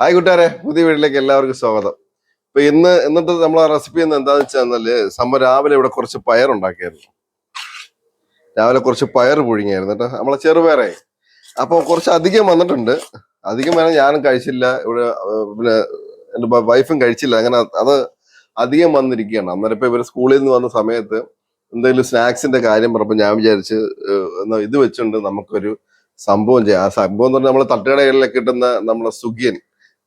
Hi കൂട്ടുകാരെ പുതിയ വീട്ടിലേക്ക് എല്ലാവർക്കും സ്വാഗതം. ഇപ്പൊ ഇന്ന് ഇന്നത്തെ നമ്മളെ റെസിപ്പി എന്ന് എന്താന്ന് വെച്ചാൽ സമ്മ രാവിലെ ഇവിടെ കുറച്ച് പയർ ഉണ്ടാക്കിയായിരുന്നു. രാവിലെ കുറച്ച് പയർ പുഴുങ്ങിയായിരുന്നു കേട്ടോ. നമ്മളെ ചെറുപയറേ. അപ്പൊ കുറച്ച് അധികം വന്നിട്ടുണ്ട്. അധികം വേണം ഞാനും കഴിച്ചില്ല. ഇവിടെ പിന്നെ എന്റെ വൈഫും കഴിച്ചില്ല. അങ്ങനെ അത് അധികം വന്നിരിക്കുകയാണ്. അന്നേരം ഇപ്പൊ ഇവർ സ്കൂളിൽ നിന്ന് വന്ന സമയത്ത് എന്തെങ്കിലും സ്നാക്സിന്റെ കാര്യം പറഞ്ഞപ്പോൾ ഞാൻ വിചാരിച്ച് എന്നാ ഇത് വെച്ചുകൊണ്ട് നമുക്കൊരു സംഭവം ചെയ്യാം. ആ സംഭവം എന്ന് പറഞ്ഞാൽ നമ്മളെ തട്ടുകടകളിലൊക്കെ കിട്ടുന്ന നമ്മളെ സുഖിയൻ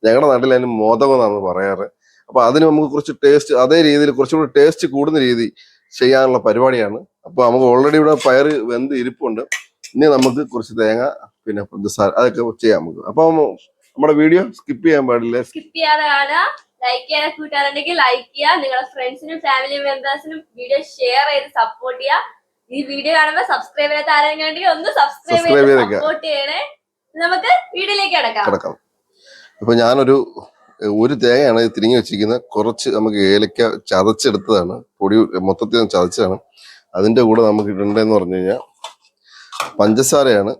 ഞങ്ങളുടെ നാട്ടിൽ അതിന് മോദകം എന്നാണ് പറയാറ്. അപ്പൊ അതിന് നമുക്ക് കുറച്ച് ടേസ്റ്റ് അതേ രീതിയിൽ കുറച്ചുകൂടി ടേസ്റ്റ് കൂടുന്ന രീതി ചെയ്യാനുള്ള പരിപാടിയാണ്. അപ്പൊ നമുക്ക് ഓൾറെഡി ഇവിടെ പയർ വെന്ത് ഇരിപ്പുണ്ട്. ഇനി നമുക്ക് കുറച്ച് തേങ്ങ പിന്നെ പഞ്ചസാര അതൊക്കെ ചെയ്യാം നമുക്ക്. അപ്പൊ നമ്മുടെ വീഡിയോ സ്കിപ്പ് ചെയ്യാൻ പാടില്ല. സ്കിപ്പ് ചെയ്യാതെ കാണുക ലൈക്ക് ചെയ്യാൻ കൂട്ടാറുണ്ടെങ്കിൽ ലൈക്ക് ചെയ്യുക നിങ്ങളുടെ ഫ്രണ്ട്സിനും ഫാമിലി മെമ്പേഴ്സിനും വീഡിയോ ഷെയർ ചെയ്ത് സപ്പോർട്ട് ചെയ്യുക ഈ വീഡിയോ കാണുമ്പോൾ സബ്സ്ക്രൈബ് ചെയ്യാത്ത ആരെങ്കിലും ഒന്ന് സബ്സ്ക്രൈബ് ചെയ്ത്. സപ്പോർട്ട് ചെയ്യണേ. നമുക്ക് വീഡിയോയിലേക്ക് കിടക്കാം. അപ്പൊ ഞാനൊരു ഒരു തേങ്ങയാണ് തിരിഞ്ഞു വെച്ചിരിക്കുന്നത് കുറച്ച് നമുക്ക് ഏലക്ക ചതച്ചെടുത്തതാണ്. പൊടി മൊത്തത്തിൽ ചതച്ചതാണ്. അതിന്റെ കൂടെ നമുക്ക് ഇടേണ്ടതെന്ന് പറഞ്ഞു കഴിഞ്ഞാൽ പഞ്ചസാരയാണ്.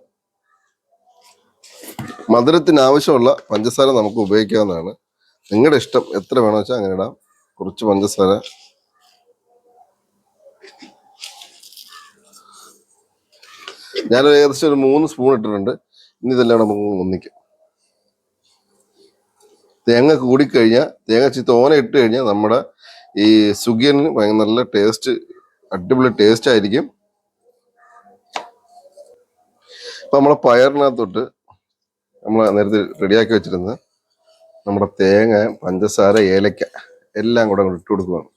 മധുരത്തിന് ആവശ്യമുള്ള പഞ്ചസാര നമുക്ക് ഉപയോഗിക്കാവുന്നതാണ്. നിങ്ങളുടെ ഇഷ്ടം എത്ര വേണമെന്ന് വെച്ചാൽ അങ്ങനെ ഇടാം. കുറച്ച് പഞ്ചസാര. ഞാൻ ഏകദേശം ഒരു മൂന്ന് സ്പൂൺ ഇട്ടിട്ടുണ്ട്. ഇനി ഇതെല്ലാം നമുക്ക് ഒന്നിക്കാം. തേങ്ങ കൂടിക്കഴിഞ്ഞാൽ തേങ്ങ ചി തോന ഇട്ട് കഴിഞ്ഞാൽ നമ്മുടെ ഈ സുഗിയന് ഭയങ്കര നല്ല ടേസ്റ്റ് അടിപൊളി ടേസ്റ്റ് ആയിരിക്കും. ഇപ്പം നമ്മളെ പയറിനകത്തൊട്ട് നമ്മൾ നേരത്തെ റെഡിയാക്കി വെച്ചിരുന്നത് നമ്മുടെ തേങ്ങ പഞ്ചസാര ഏലക്ക എല്ലാം കൂടെ അങ്ങോട്ട് ഇട്ട് കൊടുക്കുകയാണ്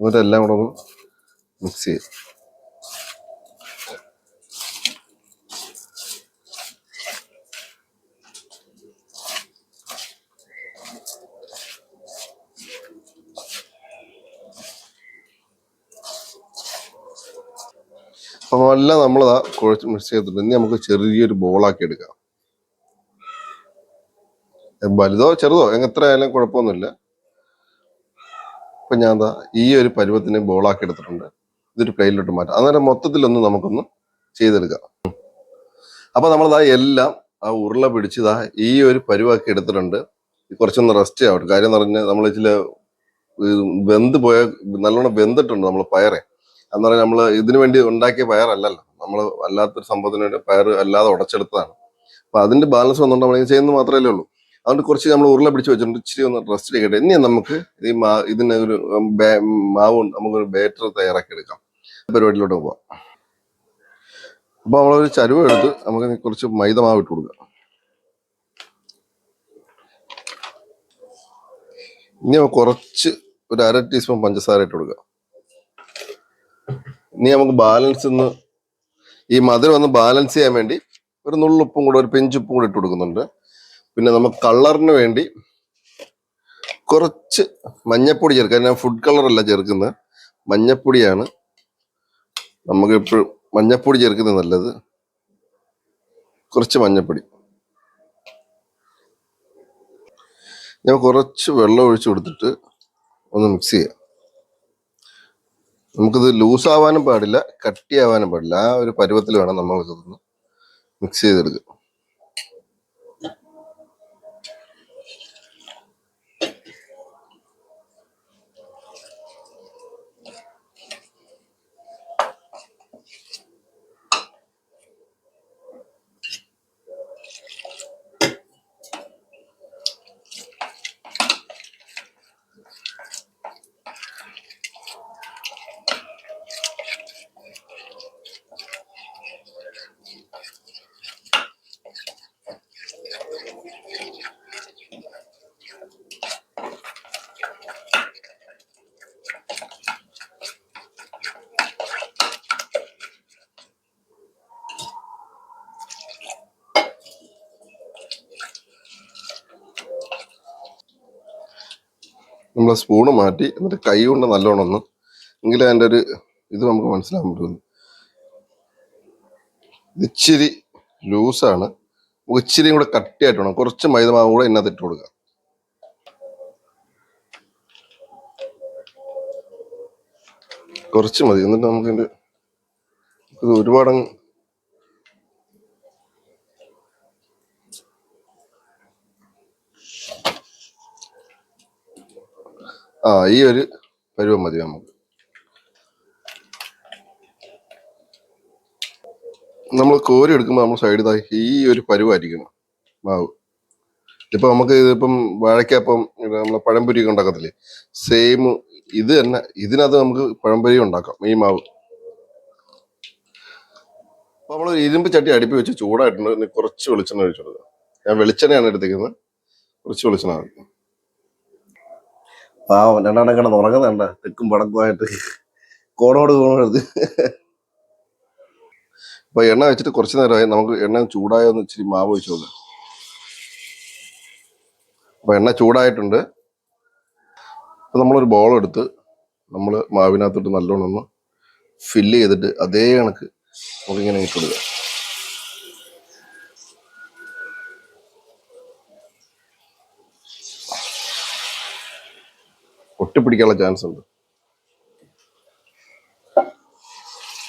എന്നിട്ടെല്ലാം കൂടെ ഒന്ന് മിക്സ് ചെയ്യും. അപ്പൊ എല്ലാം നമ്മളതാ കുഴച്ച് മിക്സ് ചെയ്തിട്ടുണ്ട്. ഇനി നമുക്ക് ചെറിയൊരു ബോളാക്കി എടുക്കാം. വലുതോ ചെറുതോ എത്ര ആയാലും കുഴപ്പമൊന്നുമില്ല. അപ്പൊ ഞാൻ എന്താ ഈ ഒരു പരുവത്തിനെ ബോളാക്കി എടുത്തിട്ടുണ്ട്. ഇതൊരു പ്ലേറ്റിലോട്ട് മാറ്റാം. അന്നേരം മൊത്തത്തിലൊന്ന് നമുക്കൊന്ന് ചെയ്തെടുക്കാം. അപ്പൊ നമ്മളതാ എല്ലാം ആ ഉരുള പിടിച്ചതാ ഈ ഒരു പരുവാക്കി എടുത്തിട്ടുണ്ട്. കുറച്ചൊന്ന് റെസ്റ്റ് ആവട്ടെ. കാര്യം എന്ന് പറഞ്ഞാൽ നമ്മൾ ചില വെന്ത് പോയ നല്ലോണം വെന്തിട്ടുണ്ട് നമ്മൾ പയറെ. എന്ന് പറഞ്ഞാൽ നമ്മൾ ഇതിനു വേണ്ടി ഉണ്ടാക്കിയ പയറല്ലല്ലോ നമ്മൾ അല്ലാത്തൊരു സംഭവത്തിന് വേണ്ടി പയർ അല്ലാതെ ഉടച്ചെടുത്തതാണ്. അപ്പൊ അതിന്റെ ബാലൻസ് വന്നുകൊണ്ട് നമ്മൾ ചെയ്യുന്നത് മാത്രമല്ലേ ഉള്ളൂ. അതുകൊണ്ട് കുറച്ച് നമ്മൾ ഉരുള പിടിച്ച് വെച്ചിട്ടുണ്ട്. ഇച്ചിരി ഒന്ന് റെസ്റ്റ് ചെയ്യട്ടെ ഇനി നമുക്ക് ഈ മാ ഇതിന് ഒരു മാവ് നമുക്കൊരു ബാറ്റർ തയ്യാറാക്കി എടുക്കാം. പരിപാടിയിലോട്ട് പോവാം. അപ്പൊ നമ്മളൊരു ചരുവ എടുത്ത് നമുക്ക് കുറച്ച് മൈദ മാവ് ഇട്ട് കൊടുക്കാം. ഇനി കുറച്ച് ഒരു അര ടീസ്പൂൺ പഞ്ചസാര ഇട്ട് കൊടുക്കാം. ഇനി നമുക്ക് ബാലൻസ് ഒന്ന് ഈ മധുരം ഒന്ന് ബാലൻസ് ചെയ്യാൻ വേണ്ടി ഒരു നുള്ളുപ്പും കൂടെ ഒരു പിഞ്ചുപ്പും കൂടെ ഇട്ട് കൊടുക്കുന്നുണ്ട്. പിന്നെ നമുക്ക് കളറിന് വേണ്ടി കുറച്ച് മഞ്ഞപ്പൊടി ചേർക്കാം ഞാൻ ഫുഡ് കളറല്ല ചേർക്കുന്നത്. മഞ്ഞപ്പൊടിയാണ്. നമുക്ക് എപ്പോഴും മഞ്ഞപ്പൊടി ചേർക്കുന്നത് നല്ലത്. കുറച്ച് മഞ്ഞപ്പൊടി. ഞാൻ കുറച്ച് വെള്ളം ഒഴിച്ചു കൊടുത്തിട്ട് ഒന്ന് മിക്സ് ചെയ്യാം. നമുക്കിത് ലൂസ് ആവാനും പാടില്ല കട്ടിയാവാനും പാടില്ല. ആ ഒരു പരുവത്തിൽ വേണം നമ്മൾ ഇതൊന്ന് മിക്സ് ചെയ്തെടുക്കുക നമ്മൾ സ്പൂണ് മാറ്റി എന്നിട്ട് കൈ കൊണ്ട് നല്ലോണം ഒന്ന് എങ്കിലും അതിന്റെ ഒരു ഇത് നമുക്ക് മനസ്സിലാക്കാൻ പറ്റുന്നു ഇച്ചിരി ലൂസാണ്. ഇച്ചിരിയും കൂടെ കട്ടിയായിട്ട് വേണം. കുറച്ച് മൈദമാവ് കൂടെ ഇതിനകത്ത് ഇട്ട് കൊടുക്കുക കുറച്ച് മതി. എന്നിട്ട് നമുക്കിന്റെ ഇത് ആ ഈ ഒരു പരുവം മതി നമുക്ക്. നമ്മൾ കോരി എടുക്കുമ്പോൾ നമ്മൾ സൈഡിൽ ഈ ഒരു പരുവായിരിക്കണം മാവ്. ഇപ്പം നമുക്ക് ഇതിപ്പം വാഴയ്ക്കപ്പം നമ്മളെ പഴംപൊരി ഉണ്ടാക്കത്തില്ലേ? സെയിം ഇത് തന്നെ ഇതിനകത്ത് നമുക്ക് പഴംപൊരി ഉണ്ടാക്കാം ഈ മാവ്. അപ്പം നമ്മൾ ഇരുമ്പ് ചട്ടി അടുപ്പി വെച്ച് ചൂടായിട്ടുണ്ട് കുറച്ച് വെളിച്ചെണ്ണ ഒഴിച്ചു കൊടുക്കുക ഞാൻ വെളിച്ചെണ്ണയാണ് എടുത്തിരിക്കുന്നത് കുറച്ച് വെളിച്ചെണ്ണ. പാവം. രണ്ടാണ് കിടന്ന് ഉറങ്ങുന്നുണ്ട തെക്കും വടക്കുമായിട്ട് കോണോട് കോണോട് അപ്പൊ എണ്ണ വെച്ചിട്ട് കുറച്ച് നേരമായി. നമുക്ക് എണ്ണ ചൂടായൊന്ന് ഇച്ചിരി മാവ് വെച്ച് നോക്കാം. അപ്പൊ എണ്ണ ചൂടായിട്ടുണ്ട്. അപ്പൊ നമ്മളൊരു ബോൾ എടുത്ത് നമ്മൾ മാവിനകത്തോട്ട് നല്ലോണം ഒന്ന് ഫില്ല് ചെയ്തിട്ട് അതേ കണക്ക് നമുക്കിങ്ങനെ ഇട്ട് ഒട്ടിപ്പിടിക്കാനുള്ള ചാൻസ് ഉണ്ട്.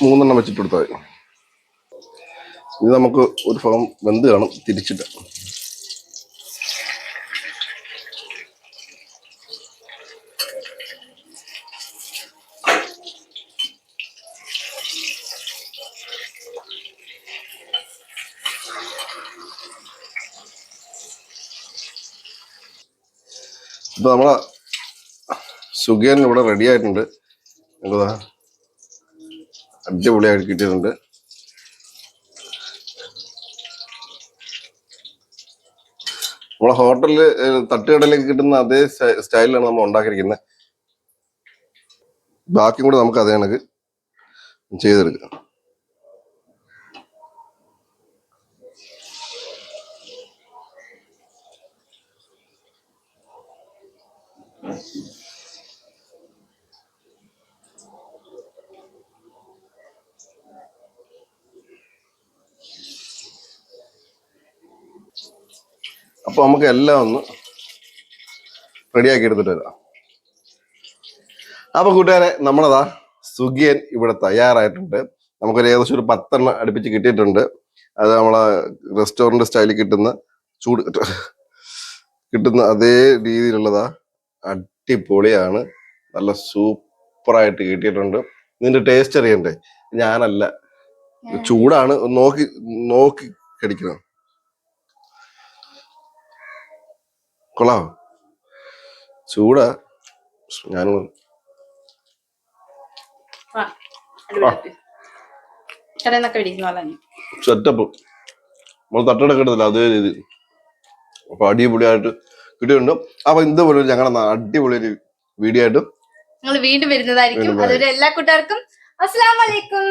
മൂന്നെണ്ണം വെച്ചിട്ട് കൊടുത്താൽ ഇത് നമുക്ക് ഒരു ഭാഗം വെന്ത് കാണും തിരിച്ചിട്ട്. ഇപ്പൊ നമ്മളെ സുഖിയൻ ഇവിടെ റെഡി ആയിട്ടുണ്ട്. എന്താ അടിപൊളിയായിട്ട് കിട്ടിയിട്ടുണ്ട്. നമ്മളെ ഹോട്ടലിൽ തട്ടുകടയിലേക്ക് കിട്ടുന്ന അതേ സ്റ്റൈ- സ്റ്റൈലിലാണ് നമ്മൾ ഉണ്ടാക്കിയിരിക്കുന്നത്. ബാക്കിയും കൂടെ നമുക്ക് അതേ കണക്ക് ചെയ്തെടുക്കാം. അപ്പൊ നമുക്ക് എല്ലാം ഒന്ന് റെഡിയാക്കി എടുത്തിട്ട് വരാം. അപ്പൊ കൂട്ടുകാരെ നമ്മളതാ സുഖിയൻ ഇവിടെ തയ്യാറായിട്ടുണ്ട്. നമുക്കൊരു ഏകദേശം ഒരു പത്തെണ്ണം അടുപ്പിച്ച് കിട്ടിയിട്ടുണ്ട്. അത് നമ്മളെ റെസ്റ്റോറന്റ് സ്റ്റൈലിൽ കിട്ടുന്ന ചൂട് കിട്ടുന്ന അതേ രീതിയിലുള്ളതാ അടിപൊളിയാണ്. നല്ല സൂപ്പറായിട്ട് കിട്ടിയിട്ടുണ്ട്. ഇതിന്റെ ടേസ്റ്റ് അറിയണ്ടേ? ഞാനല്ല. ചൂടാണ്. നോക്കി നോക്കി കടിക്കണം. കൊള്ളാം. ചൂടാ. ഞാൻ സെറ്റപ്പ് നമ്മൾ തട്ടടക്കെടുത്തില്ല അതേ രീതി. അപ്പൊ അടിപൊളിയായിട്ട് കിട്ടിയിട്ടുണ്ട്. അപ്പൊ ഇതുപോലെ ഞങ്ങളുടെ അടിപൊളി ഒരു വീഡിയോ ആയിട്ട് നിങ്ങൾ വീണ്ടും വരുന്നതായിരിക്കും. അതുവരെ എല്ലാ കൂട്ടുകാർക്കും അസ്സലാമലൈക്കും